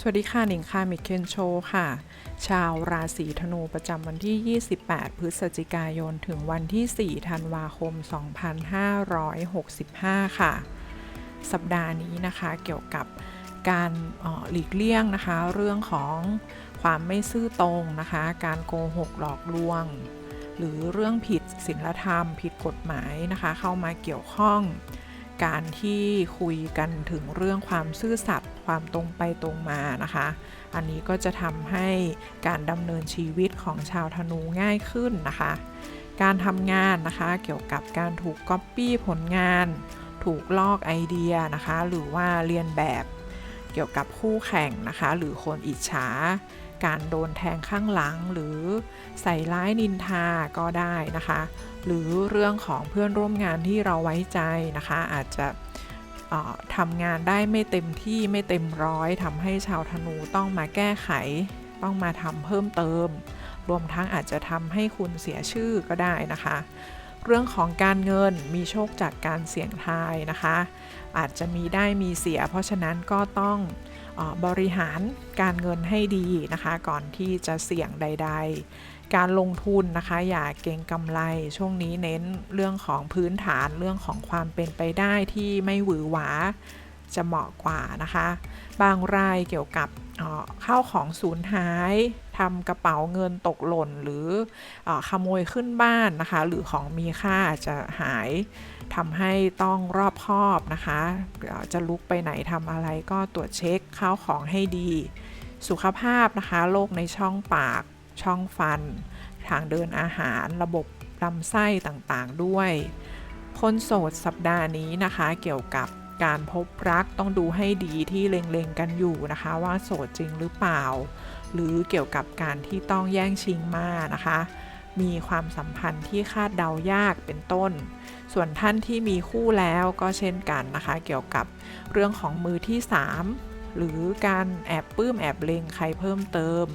สวัสดีค่ะหนิงค่ะมิเคนโชค่ะ ชาวราศีธนูประจำวันที่ 28 พฤศจิกายน ถึงวันที่ 4 ธันวาคม 2565 ค่ะ สัปดาห์นี้นะคะเกี่ยวกับการออหลีกเลี่ยงนะคะ เรื่องของความไม่ซื่อตรงนะคะ การโกหกหลอกลวง หรือเรื่องผิดศีลธรรม ผิดกฎหมายนะคะ เข้ามาเกี่ยวข้อง การที่คุยกันถึงเรื่องความซื่อสัตย์ ความตรงไปตรงมานะคะ อันนี้ก็จะทำให้การดำเนินชีวิตของชาวธนูง่ายขึ้นนะคะ การทำงานนะคะเกี่ยวกับการถูกก๊อปปี้ผลงาน ถูกลอกไอเดียนะคะ หรือว่าเรียนแบบเกี่ยวกับคู่แข่งนะคะ หรือคนอิจฉา การโดนแทงข้างหลังหรือใส่ร้ายนินทาก็ได้นะคะ หรือเรื่องของเพื่อนร่วมงานที่เราไว้ใจนะคะ อาจจะ ทำงานได้ไม่เต็มที่ไม่เต็มร้อยทำให้ชาวธนูต้องมาแก้ไข ต้องมาทำเพิ่มเติม รวมทั้งอาจจะทำให้คุณเสียชื่อก็ได้นะคะ เรื่องของการเงินมีโชคจากการเสี่ยงทายนะคะ อาจจะมีได้มีเสีย เพราะฉะนั้นก็ต้องอบริหารการเงินให้ดีนะคะ ก่อนที่จะเสี่ยงใด ๆ การลงทุนนะคะ อย่าเก็งกำไร ช่วงนี้เน้นเรื่องของพื้นฐานเรื่องของความเป็นไปได้ที่ไม่หวือหวาจะเหมาะกว่านะคะ บางรายเกี่ยวกับเข้าของสูญหายทำกระเป๋าเงินตกหล่น หรืออขโมยขึ้นบ้านนะคะ หรือของมีค่าจะหายทำให้ต้องรอบคอบนะคะ จะลุกไปไหนทำอะไรก็ตรวจเช็คข้าวของให้ดี สุขภาพนะคะโรคในช่องปาก ช่องฟัน ทางเดินอาหารระบบลำไส้ต่างๆด้วยคนโสดสัปดาห์นี้นะคะเกี่ยวกับการพบรักต้องดูให้ดีที่เล็งๆกันอยู่นะคะ ว่าโสดจริงหรือเปล่า หรือเกี่ยวกับการที่ต้องแย่งชิงมานะคะ มีความสัมพันธ์ที่คาดเดายากเป็นต้น ส่วนท่านที่มีคู่แล้วก็เช่นกันนะคะ เกี่ยวกับเรื่องของมือที่ 3 หรือการแอบปลื้มแอบเลงใครเพิ่มเติม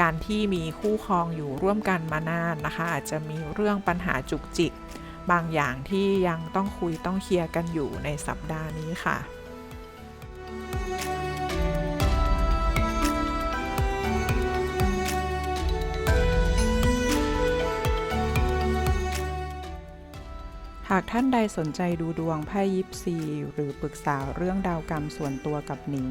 การที่มีคู่ครองอยู่ร่วมกันมานานนะคะ อาจจะมีเรื่องปัญหาจุกจิก บางอย่างที่ยังต้องคุยต้องเคลียร์กันอยู่ในสัปดาห์นี้ค่ะหากท่านใดสนใจดูดวงไพ่ยิปซี หรือปรึกษาเรื่องดาวกรรมส่วนตัวกับหนิง